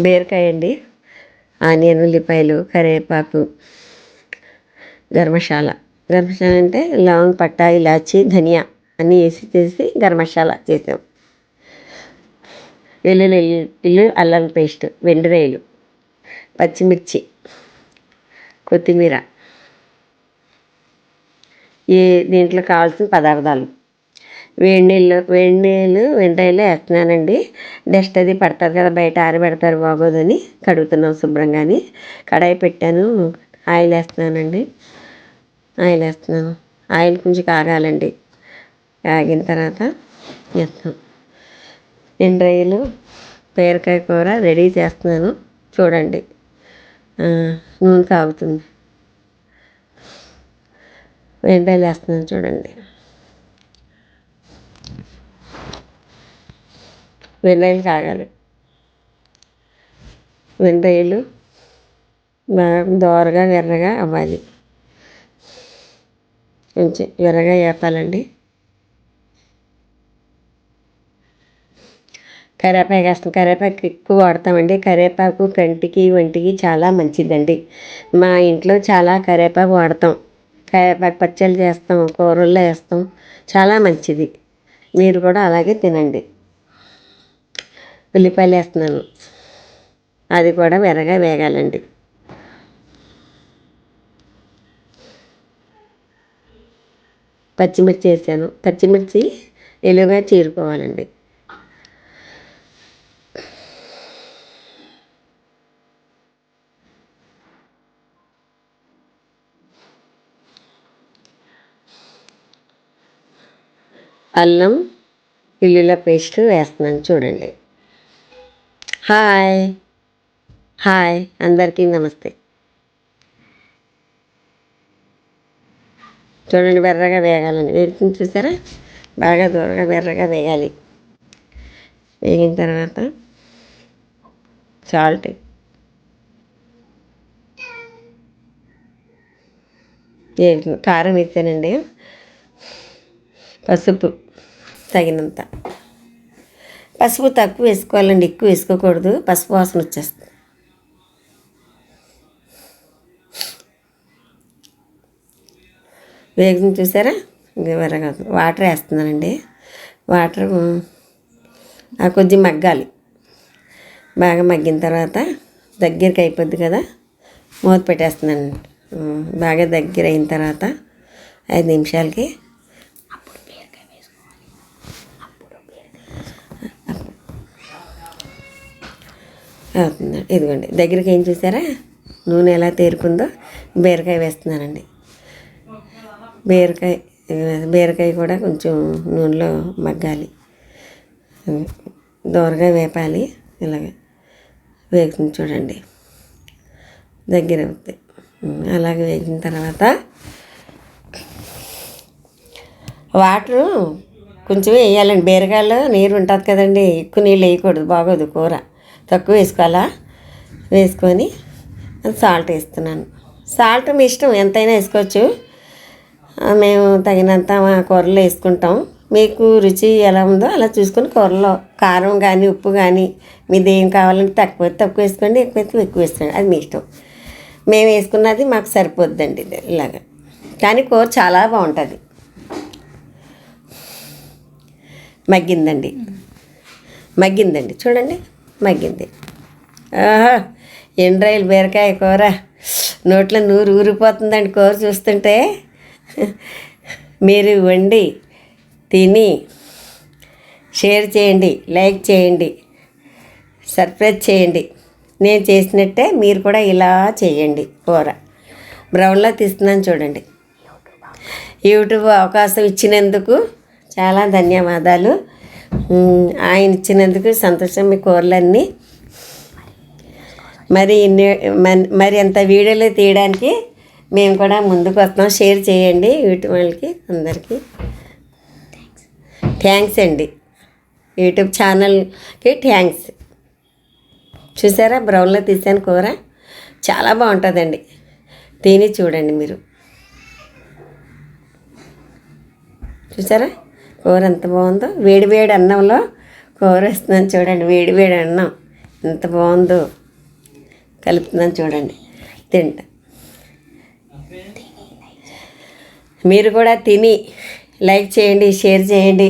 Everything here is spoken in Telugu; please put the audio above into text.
బీరకాయ అండి ఆనియన్ ఉల్లిపాయలు కరివేపాకు గరం గర్మశాల అంటే లవంగ్ పట్టా ఇలాచి ధనియా అన్నీ వేసి చేసి గరం చేసాం. వెల్లుల్లి ఇల్లు అల్లం పేస్ట్ వెండిరాయలు పచ్చిమిర్చి కొత్తిమీర. ఈ దీంట్లో కావాల్సిన పదార్థాలు? వేడి నీళ్ళు వేడి నీళ్ళు వెంటాయిలో వేస్తున్నానండి. డస్ట్ అది పడుతుంది కదా బయట ఆరబెడతారు బాగోదని కడుగుతున్నాం శుభ్రంగాని. కడాయి పెట్టాను ఆయిల్ వేస్తున్నానండి. ఆయిల్ వేస్తున్నాను. ఆయిల్ కొంచెం కాగాలండి. కాగిన తర్వాత వేస్తాం. ఎండ్రాయిలు బీరకాయ కూర రెడీ చేస్తున్నాను. చూడండి. నూనె కాగుతుంది. వెండ్రాయిలు వేస్తున్నాను చూడండి. వెన్నెలు కాగాలి వెన్నెలు దోరగా ఎర్రగా అవ్వాలి. కొంచెం ఎర్రగా వేపాలండి కరివేపాకు వేస్తాం. కరివేపాకు ఎక్కువ వాడతామండి. కరివేపాకు కంటికి ఒంటికి చాలా మంచిదండి. మా ఇంట్లో చాలా కరివేపాకు వాడతాం. కరివేపాకు పచ్చళ్ళు చేస్తాం కూరల్లో వేస్తాం. చాలా మంచిది. మీరు కూడా అలాగే తినండి. ఉల్లిపాయలు వేస్తున్నాను అది కూడా ఎర్రగా వేగాలండి. పచ్చిమిర్చి వేసాను. పచ్చిమిర్చి ఎలుగా చీరుకోవాలండి. అల్లం ఇల్లుల పేస్ట్ వేస్తున్నాను. చూడండి. హాయ్. హాయ్. అందరికీ నమస్తే. చూడండి బెర్రగా వేగాలండి వేగుతుంది చూసారా? బాగా దూరగా బెర్రగా వేయాలి వేగిన తర్వాత సాల్ట్ కారం ఇచ్చానండి పసుపు తగినంత. పసుపు తక్కువ వేసుకోవాలండి ఎక్కువ వేసుకోకూడదు. పసుపు వాసన వచ్చేస్తుంది. వేగం చూసారా? వివరంగా వాటర్ వేస్తున్నానండి. వాటర్ ఆ కొద్ది మగ్గాలి. బాగా మగ్గిన తర్వాత దగ్గరికి అయిపోద్ది కదా? మూత పెట్టేస్తున్నాను బాగా దగ్గర అయిన తర్వాత ఐదు నిమిషాలకి అవుతుంది ఇదిగోండి. దగ్గరికి ఏం చూసారా? నూనె ఎలా తేరుకుందో బీరకాయ వేస్తున్నానండి. బీరకాయ బీరకాయ కూడా కొంచెం నూనెలో మగ్గాలి. దోరగా వేపాలి. ఇలాగ వేగుతుంది చూడండి. దగ్గర అవుతాయి అలాగే వేగిన తర్వాత వాటరు కొంచెం వేయాలండి. బీరకాయలో నీరు ఉంటుంది కదండి. ఎక్కువ నీళ్ళు వేయకూడదు. బాగోదు కూర. తక్కువ వేసుకోవాలా? వేసుకొని సాల్ట్ వేస్తున్నాను. సాల్ట్ మీ ఇష్టం ఎంతైనా వేసుకోవచ్చు. మేము తగినంత మా కూరలో వేసుకుంటాం. మీకు రుచి ఎలా ఉందో అలా చూసుకొని కూరలో కారం కానీ ఉప్పు కానీ మీది ఏం కావాలంటే తక్కువ తక్కువ వేసుకోండి ఎక్కువ ఎక్కువ వేసుకోండి. అది మీ ఇష్టం. మేము వేసుకున్నది మాకు సరిపోద్దండి ఇది ఇలాగ. కానీ కూర చాలా బాగుంటుంది. మగ్గిందండి. మగ్గిందండి. చూడండి. మగ్గింది. ఆహా ఎండ్రాయిలు బీరకాయ కూర. నోట్లో నూరు ఊరిపోతుందండి కూర చూస్తుంటే. మీరు వండి తిని షేర్ చేయండి లైక్ చేయండి సర్ప్రైజ్ చేయండి. నేను చేసినట్టే మీరు కూడా ఇలా చేయండి కూర. బ్రౌన్లో తీస్తున్నాను చూడండి. యూట్యూబ్ అవకాశం ఇచ్చినందుకు చాలా ధన్యవాదాలు. ఆయన ఇచ్చినందుకు సంతోషం మీ కూరలన్నీ. మరి ఇన్ని మరి అంత వీడియోలు తీయడానికి మేము కూడా ముందుకు వస్తాం షేర్ చేయండి యూట్యూబ్ వాళ్ళకి అందరికీ. థ్యాంక్స్ అండి. యూట్యూబ్ ఛానల్కి థ్యాంక్స్. చూసారా? బ్రౌన్లో తీసాను కూర. చాలా బాగుంటుందండి. తిని చూడండి మీరు. చూసారా? కూర ఎంత బాగుందో. వేడి వేడి అన్నంలో కూర వేస్తున్నాను చూడండి. వేడి వేడి అన్నం ఎంత బాగుందో. కలుపుతున్నాను చూడండి. తింట. మీరు కూడా తిని లైక్ చేయండి షేర్ చేయండి.